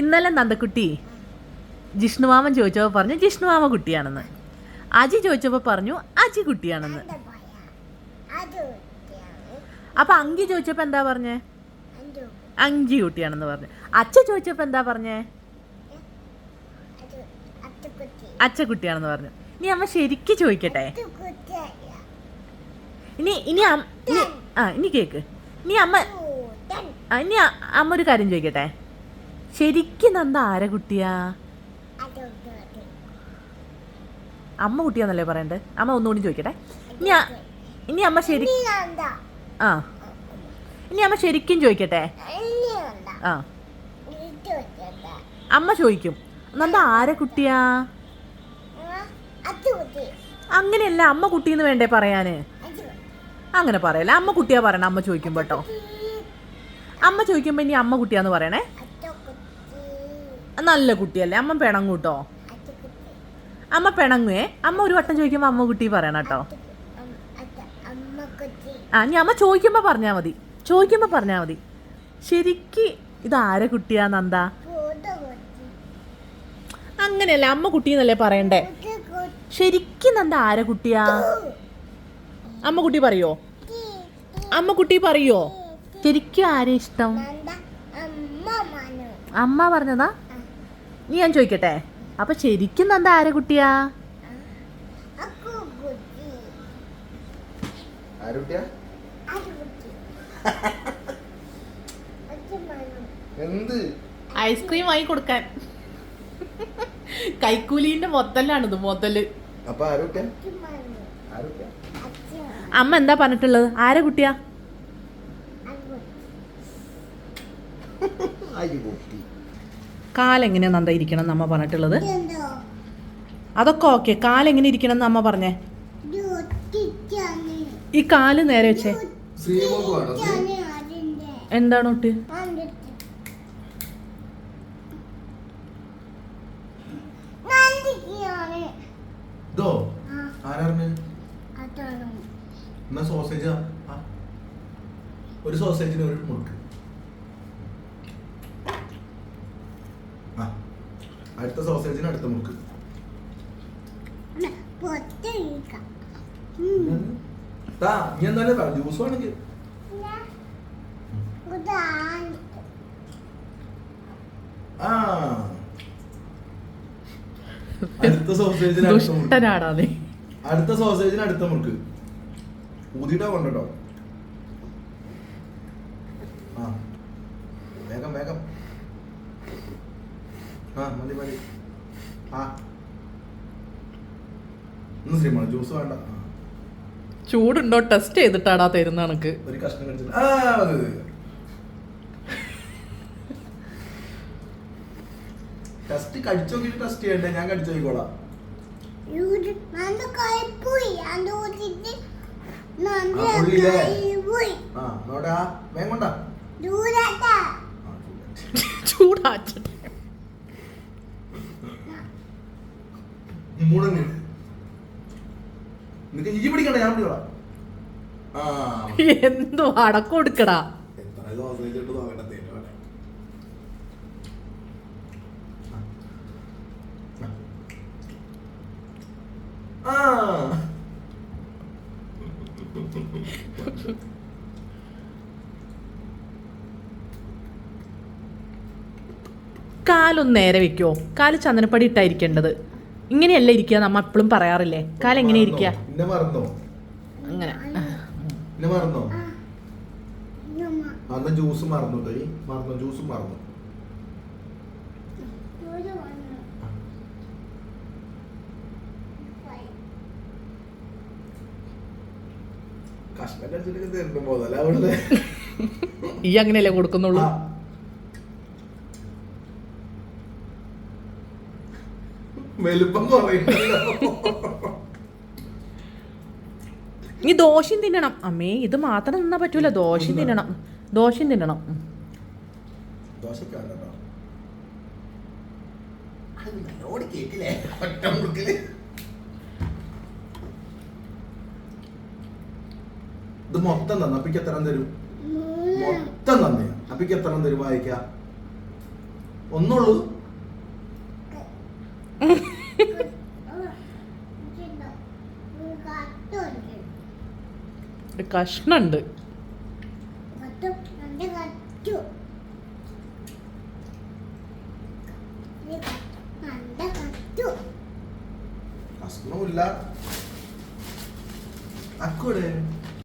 ഇന്നലെ നന്ദക്കുട്ടി ജിഷ്ണുമാമൻ ചോദിച്ചപ്പോൾ പറഞ്ഞു ജിഷ്ണുമാമ കുട്ടിയാണെന്ന് അജി ചോദിച്ചപ്പോൾ പറഞ്ഞു അജി കുട്ടിയാണെന്ന്. അപ്പൊ അങ്കി ചോദിച്ചപ്പോൾ എന്താ പറഞ്ഞേ അങ്കി കുട്ടിയാണെന്ന് പറഞ്ഞു അച്ഛ ചോദിച്ചപ്പോൾ എന്താ പറഞ്ഞേ അത് അത്തുകുട്ടി. അച്ഛ കുട്ടിയാണെന്ന് പറഞ്ഞു ഇനി അമ്മ ശരിക്ക് ചോദിക്കട്ടെ. ഇനി ഇനി ആ ഇനി കേക്ക് ഇനി അമ്മ. ഇനി അമ്മ ഒരു കാര്യം ചോദിക്കട്ടെ ശരിക്കും നന്ദ ആരെ കുട്ടിയാ? അമ്മ കുട്ടിയാന്നല്ലേ പറയണ്ടേ? അമ്മ ഒന്നുകൂടി ചോദിക്കട്ടെ. ഇനി അ- ഇനി അമ്മ ശരി ആ. ഇനി അമ്മ ശരിക്കും ചോദിക്കട്ടെ? ആ. അമ്മ ചോദിക്കും. നന്ദ ആരെ കുട്ടിയാ? അങ്ങനെയല്ല അമ്മ കുട്ടിന്ന് വേണ്ടേ പറയാന്? അങ്ങനെ പറയല്ല. അമ്മ കുട്ടിയാ പറയണേ അമ്മ ചോദിക്കുമ്പോട്ടോ അമ്മ ചോദിക്കുമ്പോ ഇനി അമ്മ കുട്ടിയാന്ന് പറയണേ. നല്ല കുട്ടിയല്ലേ? അമ്മ പിണങ്ങും കേട്ടോ അമ്മ പിണങ്ങുവേ? അമ്മ ഒരു വട്ടം ചോദിക്കുമ്പോ അമ്മ കുട്ടി പറയണം കേട്ടോ. ആ ഞാൻ അമ്മ ചോദിക്കുമ്പോ പറഞ്ഞാ മതി. ചോദിക്കുമ്പോ പറഞ്ഞാ മതി. ശരിക്ക് ഇത് ആരെ കുട്ടിയാ നന്ദ. അങ്ങനെയല്ല അമ്മ കുട്ടി എന്നല്ലേ പറയണ്ടേ. ശരിക്കും നന്ദ ആരെ കുട്ടിയാ? അമ്മ കുട്ടി പറയോ? അമ്മ കുട്ടി പറയോ? ശരിക്കും ആരെ ഇഷ്ടം? അമ്മ പറഞ്ഞതാ? നീ ഞാൻ ചോദിക്കട്ടെ? അപ്പൊ ശരിക്കും നന്ദ ആരെ കുട്ടിയാ. എന്ത്? ഐസ്ക്രീം വാങ്ങി കൊടുക്കാൻ. കൈക്കൂലിന്റെ മൊത്തല്ലാണ് മുതൽ. അപ്പൊ ആരുട്ടിയാ അത് മനു. ആരുട്ടിയാ അത് അമ്മ എന്താ പറഞ്ഞിട്ടുള്ളത്? ആരെ കുട്ടിയാ? കാലെങ്ങനെയാ നന്ദ ഇരിക്കണം എന്ന് അമ്മ പറഞ്ഞിട്ടുള്ളത്? അതൊക്കെ ഓക്കെ. കാലെങ്ങനെ ഇരിക്കണം എന്ന് അമ്മ പറഞ്ഞേ? ഈ കാൽ നേരെ വെച്ചേ. എന്താണ് ഒട്ട്? ഒരു സോസേജിന് ഒരു മുറുക്ക് അടുത്ത സോസേജിന് അടുത്ത പൊട്ടിയിരിക്കാം. താ നീ എന്തായാലും പറ ജ്യൂസ് വേണമെങ്കിൽ. ആ. അടുത്ത സോസേജിന് അടുത്ത മുറുക്ക്. ദുഷ്ടനാടാ നീ. അടുത്ത സോസേജിന് അടുത്ത മുറുക്ക്. ഊതിയിട്ടാ കൊണ്ടോ ആ. വേഗം വേഗം. ആ മതി മതി. ആ. ഒന്ന് ശ്രീമാണ് ജ്യൂസ് വേണ്ട. ചൂടുണ്ടോ? ടെസ്റ്റ് ചെയ്തിട്ടാടാ തരുന്ന കണക്ക് ഒരു കഷ്ണം കടിച്ചിട്ട് ആ മതി മതി. ടെസ്റ്റ് കടിച്ചു നോക്കിയിട്ട് ടെസ്റ്റ് ചെയ്യണ്ടേ ഞാൻ കടിച്ചു നോക്കിക്കോളാം. ഇത് നല്ല കയ്പോയി. അത് ഊതിയിട്ട് നല്ല ആ, പുള്ളിയില്ലേ? കയ്പോയി. ആ. നോടാ വേഗം കൊണ്ടാ. ദൂരത്താ. ആ, ചൂടാച്ചിട്ട് നിനക്ക് ഈ പിടിക്കണ്ട ഞാൻ പിടിക്കടാ എന്തോ അടക്കം കൊടുക്കടാ. കാലൊന്ന് നേരെ വെക്കോ കാൽ ചന്ദനപ്പടി ഇട്ടായിരിക്കേണ്ടത്. ഇങ്ങനെയല്ല ഇരിക്കുക നമ്മ എപ്പോഴും പറയാറില്ലേ? കാലം എങ്ങനെ ഇരിക്കുക? അങ്ങനെ. മറന്നോ? അന്ന് ജ്യൂസ് മറന്നു മറന്നു ജ്യൂസും മറന്നു. ഈ അങ്ങനെയല്ലേ കൊടുക്കുന്നുള്ളൂ? വലുപ്പം കുറയുന്നല്ലോ ഇനി ദോശയും തിന്നണം. അമ്മേ ഇത് മാത്രം തിന്നാൻ പറ്റൂല. ദോശയും തിന്നണം. ദോശയും തിന്നണം. ഇത് മൊത്തം തന്നു? അപ്പിക്ക് എത്ര തരും? മൊത്തം തന്നെ. അപ്പിക്ക് എത്ര തരും വായിക്ക? ഒന്നുള്ളൂ ഒരു കത്തുണ്ട് ഒരു കഷ്ണുണ്ട്. കഷ്ണമില്ല അക്കൂടെ